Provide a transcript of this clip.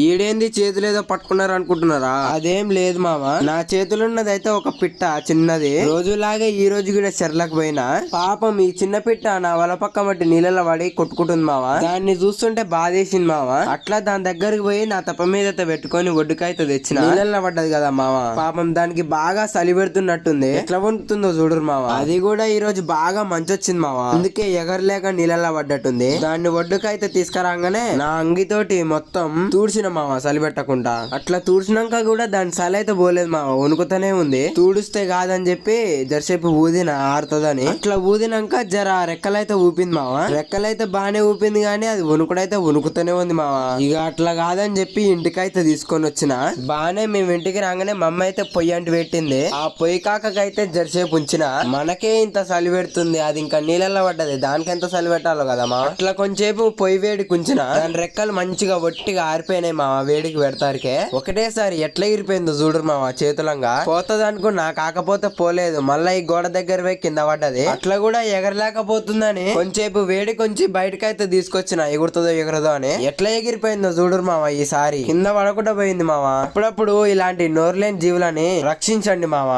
ఈడేంది చేతులు ఏదో పట్టుకున్నారు అనుకుంటున్నారా అదేం లేదు మామ. నా చేతులు ఉన్నదైతే ఒక పిట్ట చిన్నది. రోజులాగే ఈ రోజు కూడా చెర్లకు పోయినా. పాపం ఈ చిన్న పిట్ట నా వల పక్క మట్టి నీళ్ళలో పడి కొట్టుకుంటుంది మామ దాన్ని చూస్తుంటే బాధేసింది మామ అట్లా దాని దగ్గరికి పోయి నా తప్ప మీద పెట్టుకొని ఒడ్డుకైతే తెచ్చిన. నీళ్ళలో పడ్డది కదా మామ పాపం దానికి బాగా చలి పెడుతున్నట్టుంది. ఎట్లా వండుతుందో చూడరు మామ అది కూడా ఈ రోజు బాగా మంచి వచ్చింది మామ అందుకే ఎగరలేక నీళ్ళలో పడ్డట్టుంది. దాన్ని ఒడ్డుకైతే తీసుకురాగానే నా అంగితోటి మొత్తం తూడ్చిన మామ చలి పెట్టకుండా. అట్లా తూడ్చినాక కూడా దాని చలి అయితే పోలేదు మామ వణుకుతూనే ఉంది. తుడిస్తే కాదని చెప్పి జరసేపు ఊదిన ఆరుతుందని. అట్లా ఊదినాక జర రెక్కలైతే ఊపింది మామ రెక్కలైతే బానే ఊపింది కానీ అది వణుకుడైతే వణుకుతూనే ఉంది మామ ఇక అట్లా కాదని చెప్పి ఇంటికైతే తీసుకొని వచ్చిన. బానే మేము ఇంటికి రాగానే మా అమ్మ అయితే పొయ్యి అంటు పెట్టింది. ఆ పొయ్యి కాకకైతే జరసేపు ఉంచిన. మనకే ఇంత చలి పెడుతుంది అది ఇంకా నీళ్ళల్లో పడ్డది. దానికి ఎంత చలి పెట్టాలో కదా మా అట్లా కొంచెంసేపు పొయ్యి వేడి కుంచిన. దాని రెక్కలు మంచిగా ఒట్టిగా ఆరిపోయినాయి. మావా వేడికి పెడతారికే. ఒకటేసారి ఎట్లా ఇరిపోయిందో చూడరు మావా చేతులంగా. పోతదనుకున్నా కాకపోతే పోలేదు. మళ్ళా ఈ గోడ దగ్గర పోయి కింద పడ్డది. అట్లా కూడా ఎగరలేకపోతుందని కొంచెంసేపు వేడి కొంచెం బయటకైతే తీసుకొచ్చిన ఎగురుతుందో ఎగురదో అని. ఎట్లా ఎగిరిపోయిందో చూడరు మామ ఈసారి. కింద పడకుండా పోయింది మామ అప్పుడప్పుడు ఇలాంటి నోర్లేని జీవులని రక్షించండి మామ